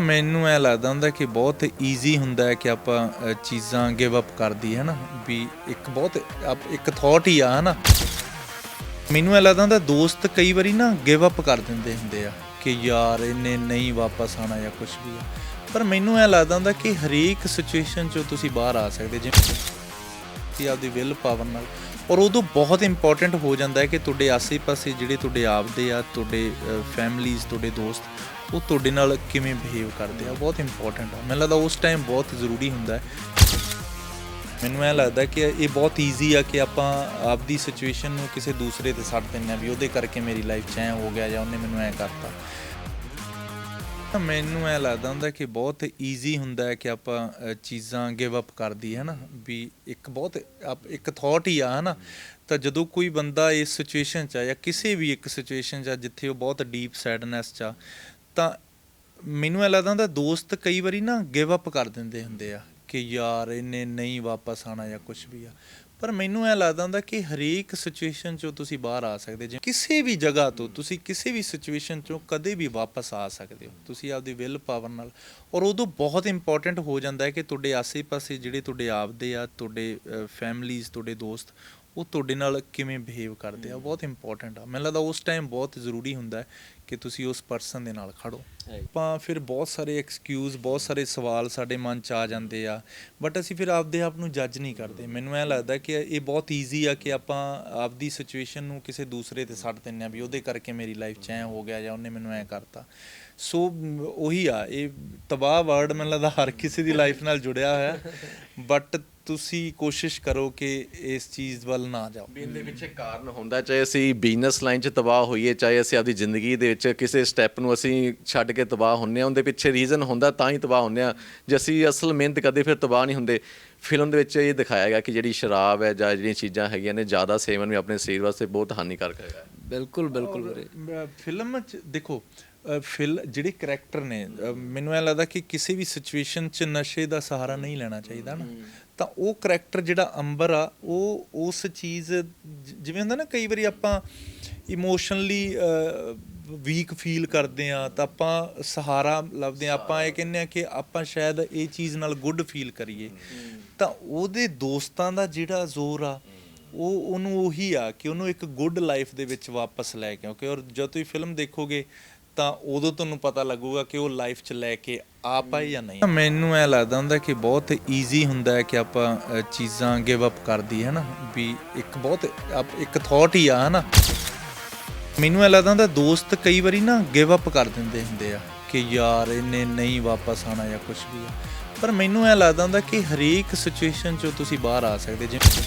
ਮੈਨੂੰ ਐ ਲੱਗਦਾ ਹੁੰਦਾ ਕਿ ਬਹੁਤ ਈਜ਼ੀ ਹੁੰਦਾ ਹੈ ਕਿ ਆਪਾਂ ਚੀਜ਼ਾਂ ਗਿਵ ਅਪ ਕਰ ਦਈਏ, ਹਨਾ? ਵੀ ਇੱਕ ਬਹੁਤ ਇੱਕ ਥਾਟ ਹੀ ਆ, ਹਨਾ? ਮੈਨੂੰ ਐ ਲੱਗਦਾ ਹੁੰਦਾ ਦੋਸਤ ਕਈ ਵਾਰੀ ਨਾ ਗਿਵ ਅਪ ਕਰ ਦਿੰਦੇ ਹੁੰਦੇ ਆ ਕਿ ਯਾਰ ਇਹਨੇ ਨਹੀਂ ਵਾਪਸ ਆਣਾ ਜਾਂ ਕੁਝ ਵੀ ਆ। ਪਰ ਮੈਨੂੰ ਐ ਲੱਗਦਾ ਹੁੰਦਾ ਕਿ ਹਰੇਕ ਸਿਚੁਏਸ਼ਨ ਚੋਂ ਤੁਸੀਂ ਬਾਹਰ ਆ ਸਕਦੇ ਜਿਵੇਂ ਤੁਸੀਂ ਆਪਦੀ ਵਿਲ ਪਾਵਰ ਨਾਲ। ਔਰ ਉਦੋਂ ਬਹੁਤ ਇੰਪੋਰਟੈਂਟ ਹੋ ਜਾਂਦਾ ਹੈ ਕਿ ਤੁਹਾਡੇ ਆਸੇ-ਪਾਸੇ ਜਿਹੜੇ ਤੁਹਾਡੇ ਆਪਦੇ ਆ, ਤੁਹਾਡੇ ਫੈਮਲੀਜ਼ ਤੁਹਾਡੇ ਦੋਸਤ ਉਹ ਤੁਹਾਡੇ ਨਾਲ ਕਿਵੇਂ ਬਿਹੇਵ ਕਰਦੇ ਆ? ਬਹੁਤ ਇੰਪੋਰਟੈਂਟ ਆ। ਮੈਨੂੰ ਲੱਗਦਾ ਉਸ ਟਾਈਮ ਬਹੁਤ ਜ਼ਰੂਰੀ ਹੁੰਦਾ ਹੈ। ਮੈਨੂੰ ਐ ਲੱਗਦਾ ਕਿ ਇਹ ਬਹੁਤ ਈਜ਼ੀ ਆ ਕਿ ਆਪਾਂ ਆਪਦੀ ਸਿਚੁਏਸ਼ਨ ਨੂੰ ਕਿਸੇ ਦੂਸਰੇ ਤੇ ਛੱਡ ਦਿੰਦੇ ਆ ਵੀ ਉਹਦੇ ਕਰਕੇ ਮੇਰੀ ਲਾਈਫ 'ਚ ਐ ਹੋ ਗਿਆ ਜਾਂ ਉਹਨੇ ਮੈਨੂੰ ਐ ਕਰਤਾ। ਤਾਂ ਮੈਨੂੰ ਐ ਲੱਗਦਾ ਹੁੰਦਾ ਕਿ ਬਹੁਤ ਈਜ਼ੀ ਹੁੰਦਾ ਹੈ ਕਿ ਆਪਾਂ ਚੀਜ਼ਾਂ ਗਿਵ ਅਪ ਕਰ ਦਈਏ, ਹਨਾ? ਵੀ ਇੱਕ ਬਹੁਤ ਆਪ- ਇੱਕ ਥਾਟ ਹੀ ਆ, ਹਨਾ? ਤਾਂ ਜਦੋਂ ਕੋਈ ਬੰਦਾ ਇਸ ਸਿਚੁਏਸ਼ਨ 'ਚ ਆ ਜਾਂ ਕਿਸੇ ਵੀ ਇੱਕ ਸਿਚੁਏਸ਼ਨ 'ਚ ਆ, ਜਿੱਥੇ ਉਹ ਬਹੁਤ ਡੀਪ ਸੈਡਨੈਸ 'ਚ ਆ ਤਾਂ ਮੈਨੂੰ ਐ ਲੱਗਦਾ ਹੁੰਦਾ ਦੋਸਤ ਕਈ ਵਾਰੀ ਨਾ ਗਿਵ ਅਪ ਕਰ ਦਿੰਦੇ ਹੁੰਦੇ ਆ ਕਿ ਯਾਰ ਇਹਨੇ ਨਹੀਂ ਵਾਪਸ ਆਣਾ ਜਾਂ ਕੁਝ ਵੀ ਆ। ਪਰ ਮੈਨੂੰ ਐ ਲੱਗਦਾ ਹੁੰਦਾ ਕਿ ਹਰੇਕ ਸਿਚੁਏਸ਼ਨ ਚੋਂ ਤੁਸੀਂ ਬਾਹਰ ਆ ਸਕਦੇ ਜੇ। ਕਿਸੇ ਵੀ ਜਗ੍ਹਾ ਤੋਂ ਤੁਸੀਂ ਕਿਸੇ ਵੀ ਸਿਚੁਏਸ਼ਨ ਚੋਂ ਕਦੇ ਵੀ ਵਾਪਸ ਆ ਸਕਦੇ ਹੋ। ਤੁਸੀਂ ਆਪਦੀ ਵਿਲ ਪਾਵਰ ਨਾਲ। ਔਰ ਉਦੋਂ ਬਹੁਤ ਇੰਪੋਰਟੈਂਟ ਹੋ ਜਾਂਦਾ ਹੈ ਕਿ ਤੁਹਾਡੇ ਆਸੇ-ਪਾਸੇ ਜਿਹੜੇ ਤੁਹਾਡੇ ਆਪਦੇ ਆ, ਤੁਹਾਡੇ ਫੈਮਲੀਜ਼ ਤੁਹਾਡੇ ਦੋਸਤ ਉਹ ਤੁਹਾਡੇ ਨਾਲ ਕਿਵੇਂ ਬਿਹੇਵ ਕਰਦੇ ਆ? ਬਹੁਤ ਇੰਪੋਰਟੈਂਟ ਆ। ਮੈਨੂੰ ਲੱਗਦਾ ਉਸ ਟਾਈਮ ਬਹੁਤ ਜ਼ਰੂਰੀ ਹੁੰਦਾ ਕਿ ਤੁਸੀਂ ਉਸ ਪਰਸਨ ਦੇ ਨਾਲ ਖੜੋ। ਆਪਾਂ ਫਿਰ ਬਹੁਤ ਸਾਰੇ ਐਕਸਕਿਊਜ਼ ਬਹੁਤ ਸਾਰੇ ਸਵਾਲ ਸਾਡੇ ਮਨ ਚ ਆ ਜਾਂਦੇ ਆ। ਬਟ ਅਸੀਂ ਫਿਰ ਆਪਦੇ ਆਪ ਨੂੰ ਜੱਜ ਨਹੀਂ ਕਰਦੇ। ਮੈਨੂੰ ਐ ਲੱਗਦਾ ਕਿ ਇਹ ਬਹੁਤ ਈਜ਼ੀ ਆ ਕਿ ਆਪਾਂ ਆਪਦੀ ਸਿਚੁਏਸ਼ਨ ਨੂੰ ਕਿਸੇ ਦੂਸਰੇ ਤੇ ਛੱਡ ਦਿੰਦੇ ਆ ਵੀ ਉਹਦੇ ਕਰਕੇ ਮੇਰੀ ਲਾਈਫ 'ਚ ਐ ਹੋ ਗਿਆ ਜਾਂ ਉਹਨੇ ਮੈਨੂੰ ਐ ਕਰਤਾ। ਸੋ ਉਹੀ ਆ ਇਹ ਤਬਾਹ ਵਰਡ ਮੈਨੂੰ ਲੱਗਦਾ ਹਰ ਕਿਸੇ ਦੀ ਲਾਈਫ ਨਾਲ ਜੁੜਿਆ ਹੋਇਆ। ਬਟ ਤੁਸੀਂ ਕੋਸ਼ਿਸ਼ ਕਰੋ ਕਿ ਇਸ ਚੀਜ਼ ਵੱਲ ਨਾ ਜਾਓ। ਇਹਦੇ ਪਿੱਛੇ ਕਾਰਨ ਹੁੰਦਾ ਚਾਹੇ ਅਸੀਂ ਬਿਜ਼ਨਸ ਲਾਈਨ 'ਚ ਤਬਾਹ ਹੋਈਏ ਚਾਹੇ ਅਸੀਂ ਆਪਦੀ ਜ਼ਿੰਦਗੀ ਦੇ ਵਿੱਚ ਕਿਸੇ ਸਟੈਪ ਨੂੰ ਅਸੀਂ ਛੱਡ ਕੇ ਤਬਾਹ ਹੁੰਨੇ ਆ ਉਹਦੇ ਪਿੱਛੇ ਰੀਜ਼ਨ ਹੁੰਦਾ ਤਾਂ ਹੀ ਤਬਾਹ ਹੁੰਨੇ ਆ ਜੇ ਅਸੀਂ ਅਸਲ ਮਿਹਨਤ ਕਰਦੇ ਫਿਰ ਤਬਾਹ ਨਹੀਂ ਹੁੰਦੇ। ਫਿਲਮ ਦੇ ਵਿੱਚ ਇਹ ਦਿਖਾਇਆ ਗਿਆ ਕਿ ਜਿਹੜੀ ਸ਼ਰਾਬ ਹੈ ਜਾਂ ਜਿਹੜੀਆਂ ਚੀਜ਼ਾਂ ਹੈਗੀਆਂ ਨੇ ਜ਼ਿਆਦਾ ਸੇਵਨ ਵੀ ਆਪਣੇ ਸਰੀਰ ਵਾਸਤੇ ਬਹੁਤ ਹਾਨੀਕਾਰਕ ਹੈਗਾ। ਬਿਲਕੁਲ ਬਿਲਕੁਲ ਵੀਰੇ। ਫਿਲਮ ਚ ਦੇਖੋ ਫਿਲ ਜਿਹੜੇ ਕਰੈਕਟਰ ਨੇ ਮੈਨੂੰ ਐ ਲੱਗਦਾ ਕਿ ਕਿਸੇ ਵੀ ਸਿਚੁਏਸ਼ਨ ਚ ਨਸ਼ੇ ਦਾ ਸਹਾਰਾ ਨਹੀਂ ਲੈਣਾ ਚਾਹੀਦਾ ਨਾ। ਤਾਂ ਉਹ ਕਰੈਕਟਰ ਜਿਹੜਾ ਅੰਬਰ ਆ ਉਹ ਉਸ ਚੀਜ਼ ਜਿਵੇਂ ਹੁੰਦਾ ਨਾ ਕਈ ਵਾਰੀ ਆਪਾਂ ਇਮੋਸ਼ਨਲੀ ਵੀਕ ਫੀਲ ਕਰਦੇ ਆ ਤਾਂ ਆਪਾਂ ਸਹਾਰਾ ਲੱਭਦੇ ਆ ਆਪਾਂ ਇਹ ਕਹਿੰਦੇ ਆ ਕਿ ਆਪਾਂ ਸ਼ਾਇਦ ਇਹ ਚੀਜ਼ ਨਾਲ ਗੁੱਡ ਫੀਲ ਕਰੀਏ। ਤਾਂ ਉਹਦੇ ਦੋਸਤਾਂ ਦਾ ਜਿਹੜਾ ਜ਼ੋਰ ਆ ਉਹ ਉਹਨੂੰ ਉਹੀ ਆ ਕਿ ਉਹਨੂੰ ਇੱਕ ਗੁੱਡ ਲਾਈਫ ਦੇ ਵਿੱਚ ਵਾਪਸ ਲੈ ਕੇ ਕਿਉਂਕਿ ਔਰ ਜਦੋਂ ਤੁਸੀਂ ਫਿਲਮ ਦੇਖੋਗੇ ਤਾਂ ਉਦੋਂ ਤੁਹਾਨੂੰ ਪਤਾ ਲੱਗੂਗਾ ਕਿ ਉਹ ਲਾਈਫ 'ਚ ਲੈ ਕੇ ਆ ਪਾਏ ਜਾਂ ਨਹੀਂ ਮੈਨੂੰ ਐ ਲੱਗਦਾ ਹੁੰਦਾ ਕਿ ਬਹੁਤ ਈਜ਼ੀ ਹੁੰਦਾ ਹੈ ਕਿ ਆਪਾਂ ਅ, ਚੀਜ਼ਾਂ ਗਿਵ ਅਪ ਕਰ ਦਈਏ ਹਨਾ? ਵੀ ਇੱਕ ਬਹੁਤ ਆਪ- ਇੱਕ ਥਾਟ ਹੀ ਆ ਹਨਾ? ਮੈਨੂੰ ਐ ਲੱਗਦਾ ਹੁੰਦਾ ਦੋਸਤ ਕਈ ਵਾਰੀ ਨਾ ਗਿਵ ਅਪ ਕਰ ਦਿੰਦੇ ਹੁੰਦੇ ਆ ਕਿ ਯਾਰ ਇਹਨੇ ਨਹੀਂ ਵਾਪਸ ਆਣਾ ਜਾਂ ਕੁਝ ਵੀ ਆ। ਪਰ ਮੈਨੂੰ ਐ ਲੱਗਦਾ ਹੁੰਦਾ ਕਿ ਹਰੇਕ ਸਿਚੁਏਸ਼ਨ ਚੋਂ ਤੁਸੀਂ ਬਾਹਰ ਆ ਸਕਦੇ ਜਿਵੇਂ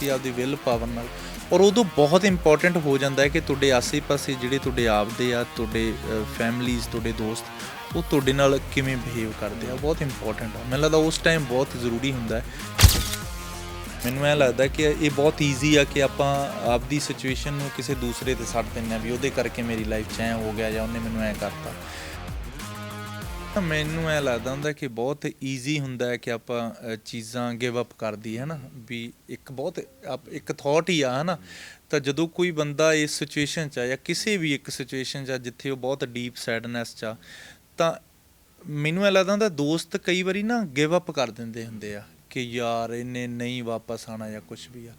ਕਿ ਆਪਦੀ ਵਿਲ ਪਾਵਰ ਨਾਲ। ਔਰ ਉਦੋਂ ਬਹੁਤ ਇੰਪੋਰਟੈਂਟ ਹੋ ਜਾਂਦਾ ਹੈ ਕਿ ਤੁਹਾਡੇ ਆਸੇ-ਪਾਸੇ ਜਿਹੜੇ ਤੁਹਾਡੇ ਆਪਦੇ ਆ, ਤੁਹਾਡੇ ਫੈਮਲੀਜ਼ ਤੁਹਾਡੇ ਦੋਸਤ, ਉਹ ਤੁਹਾਡੇ ਨਾਲ ਕਿਵੇਂ ਬਿਹੇਵ ਕਰਦੇ ਆ? ਬਹੁਤ ਇੰਪੋਰਟੈਂਟ ਆ। ਮੈਨੂੰ ਲੱਗਦਾ ਉਸ ਟਾਈਮ ਬਹੁਤ ਜ਼ਰੂਰੀ ਹੁੰਦਾ ਹੈ। ਮੈਨੂੰ ਐ ਲੱਗਦਾ ਕਿ ਇਹ ਬਹੁਤ ਈਜ਼ੀ ਆ ਕਿ ਆਪਾਂ ਆਪਦੀ ਸਿਚੁਏਸ਼ਨ ਨੂੰ ਕਿਸੇ ਦੂਸਰੇ ਤੇ ਛੱਡ ਦਿੰਦੇ ਆ ਵੀ ਉਹਦੇ ਕਰਕੇ ਮੇਰੀ ਲਾਈਫ 'ਚ ਐ ਹੋ ਗਿਆ ਜਾਂ ਉਹਨੇ ਮੈਨੂੰ ਐ ਕਰਤਾ। ਤਾਂ ਮੈਨੂੰ ਐ ਲੱਗਦਾ ਹੁੰਦਾ ਕਿ ਬਹੁਤ ਈਜ਼ੀ ਹੁੰਦਾ ਹੈ ਕਿ ਆਪਾਂ ਅ, ਚੀਜ਼ਾਂ ਗਿਵ ਅਪ ਕਰ ਦਈਏ ਹਨਾ? ਵੀ ਇੱਕ ਬਹੁਤ ਆਪ- ਇੱਕ ਥਾਟ ਹੀ ਆ ਹੈ ਨਾ ਤਾਂ ਜਦੋਂ ਕੋਈ ਬੰਦਾ ਇਸ ਸਿਚੁਏਸ਼ਨ 'ਚ ਆ ਜਾਂ ਕਿਸੇ ਵੀ ਇੱਕ ਸਿਚੁਏਸ਼ਨ 'ਚ ਆ ਜਿੱਥੇ ਉਹ ਬਹੁਤ ਡੀਪ ਸੈਡਨੈਸ 'ਚ ਆ ਤਾਂ ਮੈਨੂੰ ਐ ਲੱਗਦਾ ਹੁੰਦਾ ਦੋਸਤ ਕਈ ਵਾਰੀ ਨਾ ਗਿਵ ਅਪ ਕਰ ਦਿੰਦੇ ਹੁੰਦੇ ਆ ਕਿ ਯਾਰ ਇਹਨੇ ਨਹੀਂ ਵਾਪਸ ਆਣਾ ਜਾਂ ਕੁਝ ਵੀ ਆ।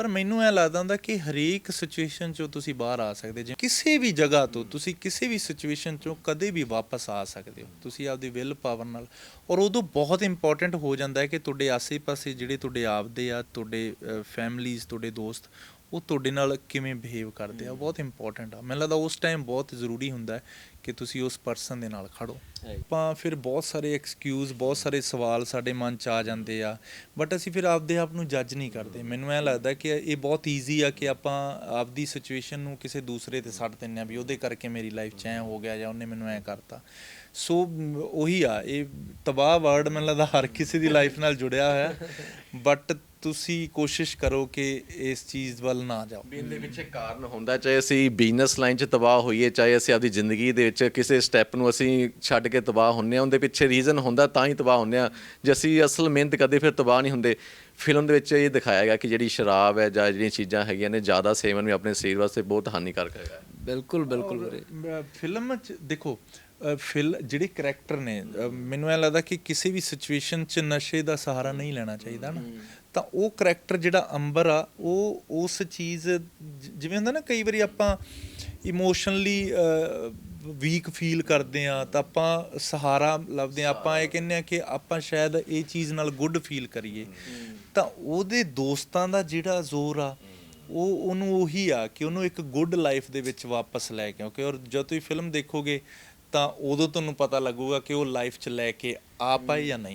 ਪਰ ਮੈਨੂੰ ਐ ਲੱਗਦਾ ਹੁੰਦਾ ਕਿ ਹਰੇਕ ਸਿਚੁਏਸ਼ਨ ਚੋਂ ਤੁਸੀਂ ਬਾਹਰ ਆ ਸਕਦੇ ਜੇ ਕਿਸੇ ਵੀ ਜਗ੍ਹਾ ਤੋਂ ਤੁਸੀਂ ਕਿਸੇ ਵੀ ਸਿਚੁਏਸ਼ਨ ਚੋਂ ਕਦੇ ਵੀ ਵਾਪਸ ਆ ਸਕਦੇ ਹੋ। ਤੁਸੀਂ ਆਪਦੀ ਵਿਲ ਪਾਵਰ ਨਾਲ। ਔਰ ਉਦੋਂ ਬਹੁਤ ਇੰਪੋਰਟੈਂਟ ਹੋ ਜਾਂਦਾ ਹੈ ਕਿ ਤੁਹਾਡੇ ਆਸੇ-ਪਾਸੇ ਜਿਹੜੇ ਤੁਹਾਡੇ ਆਪਦੇ ਆ, ਤੁਹਾਡੇ ਫੈਮਲੀਜ਼ ਤੁਹਾਡੇ ਦੋਸਤ ਉਹ ਤੁਹਾਡੇ ਨਾਲ ਕਿਵੇਂ ਬਿਹੇਵ ਕਰਦੇ ਆ? ਬਹੁਤ ਇੰਪੋਰਟੈਂਟ ਆ। ਮੈਨੂੰ ਲੱਗਦਾ ਉਸ ਟਾਈਮ ਬਹੁਤ ਜ਼ਰੂਰੀ ਹੁੰਦਾ ਹੈ ਕਿ ਤੁਸੀਂ ਉਸ ਪਰਸਨ ਦੇ ਨਾਲ ਖੜੋ। ਆਪਾਂ ਫਿਰ ਬਹੁਤ ਸਾਰੇ ਐਕਸਕਿਊਜ਼ ਬਹੁਤ ਸਾਰੇ ਸਵਾਲ ਸਾਡੇ ਮਨ ਚ ਆ ਜਾਂਦੇ ਆ। ਬਟ ਅਸੀਂ ਫਿਰ ਆਪਦੇ ਆਪ ਨੂੰ ਜੱਜ ਨਹੀਂ ਕਰਦੇ। ਮੈਨੂੰ ਐ ਲੱਗਦਾ ਕਿ ਇਹ ਬਹੁਤ ਈਜ਼ੀ ਆ ਕਿ ਆਪਾਂ ਆਪਦੀ ਸਿਚੁਏਸ਼ਨ ਨੂੰ ਕਿਸੇ ਦੂਸਰੇ ਤੇ ਛੱਡ ਦਿੰਦੇ ਆ ਵੀ ਉਹਦੇ ਕਰਕੇ ਮੇਰੀ ਲਾਈਫ 'ਚ ਐ ਹੋ ਗਿਆ ਜਾਂ ਉਹਨੇ ਮੈਨੂੰ ਐ ਕਰਤਾ। ਸੋ ਉਹੀ ਆ ਇਹ ਤਬਾਹ ਵਰਡ ਮੈਨੂੰ ਲੱਗਦਾ ਹਰ ਕਿਸੇ ਦੀ ਲਾਈਫ ਨਾਲ ਜੁੜਿਆ ਹੋਇਆ। ਬਟ ਤੁਸੀਂ ਕੋਸ਼ਿਸ਼ ਕਰੋ ਕਿ ਇਸ ਚੀਜ਼ ਵੱਲ ਨਾ ਜਾਓ। ਵੀ ਇਹਦੇ ਪਿੱਛੇ ਕਾਰਨ ਹੁੰਦਾ ਚਾਹੇ ਅਸੀਂ ਬਿਜ਼ਨਸ ਲਾਈਨ 'ਚ ਤਬਾਹ ਹੋਈਏ ਚਾਹੇ ਅਸੀਂ ਆਪਦੀ ਜ਼ਿੰਦਗੀ ਦੇ ਵਿੱਚ ਕਿਸੇ ਸਟੈਪ ਨੂੰ ਅਸੀਂ ਛੱਡ ਕੇ ਤਬਾਹ ਹੁੰਨੇ ਆ ਉਹਦੇ ਪਿੱਛੇ ਰੀਜ਼ਨ ਹੁੰਦਾ ਤਾਂ ਹੀ ਤਬਾਹ ਹੁੰਨੇ ਆ ਜੇ ਅਸੀਂ ਅਸਲ ਮਿਹਨਤ ਕਰਦੇ ਫਿਰ ਤਬਾਹ ਨਹੀਂ ਹੁੰਦੇ। ਫਿਲਮ ਦੇ ਵਿੱਚ ਇਹ ਦਿਖਾਇਆ ਗਿਆ ਕਿ ਜਿਹੜੀ ਸ਼ਰਾਬ ਹੈ ਜਾਂ ਜਿਹੜੀਆਂ ਚੀਜ਼ਾਂ ਹੈਗੀਆਂ ਨੇ ਜ਼ਿਆਦਾ ਸੇਵਨ ਵੀ ਆਪਣੇ ਸਰੀਰ ਵਾਸਤੇ ਬਹੁਤ ਹਾਨੀਕਾਰਕ ਹੈਗਾ। ਬਿਲਕੁਲ ਬਿਲਕੁਲ ਫਿਲਮ ਚ ਦੇਖੋ ਫਿਲ ਜਿਹੜੇ ਕਰੈਕਟਰ ਨੇ ਮੈਨੂੰ ਐ ਲੱਗਦਾ ਕਿ ਕਿਸੇ ਵੀ ਸਿਚੁਏਸ਼ਨ 'ਚ ਨਸ਼ੇ ਦਾ ਸਹਾਰਾ ਨਹੀਂ ਲੈਣਾ ਚਾਹੀਦਾ ਨਾ। ਤਾਂ ਉਹ ਕਰੈਕਟਰ ਜਿਹੜਾ ਅੰਬਰ ਆ ਉਹ ਉਸ ਚੀਜ਼ ਜਿਵੇਂ ਹੁੰਦਾ ਨਾ ਕਈ ਵਾਰੀ ਆਪਾਂ ਇਮੋਸ਼ਨਲੀ ਵੀਕ ਫੀਲ ਕਰਦੇ ਆ ਤਾਂ ਆਪਾਂ ਸਹਾਰਾ ਲੱਭਦੇ ਆ ਆਪਾਂ ਇਹ ਕਹਿੰਦੇ ਆ ਕਿ ਆਪਾਂ ਸ਼ਾਇਦ ਇਹ ਚੀਜ਼ ਨਾਲ ਗੁੱਡ ਫੀਲ ਕਰੀਏ। ਤਾਂ ਉਹਦੇ ਦੋਸਤਾਂ ਦਾ ਜਿਹੜਾ ਜ਼ੋਰ ਆ ਉਹ ਉਹਨੂੰ ਉਹੀ ਆ ਕਿ ਉਹਨੂੰ ਇੱਕ ਗੁੱਡ ਲਾਈਫ ਦੇ ਵਿੱਚ ਵਾਪਸ ਲੈ ਕੇ ਆਉਂਕੇ ਔਰ ਜਦੋਂ ਤੁਸੀਂ ਫਿਲਮ ਦੇਖੋਗੇ ਤਾਂ ਉਦੋਂ ਤੁਹਾਨੂੰ ਪਤਾ ਲੱਗੂਗਾ ਕਿ ਉਹ ਲਾਈਫ 'ਚ ਲੈ ਕੇ ਆ ਪਾਏ ਜਾਂ ਨਹੀਂ।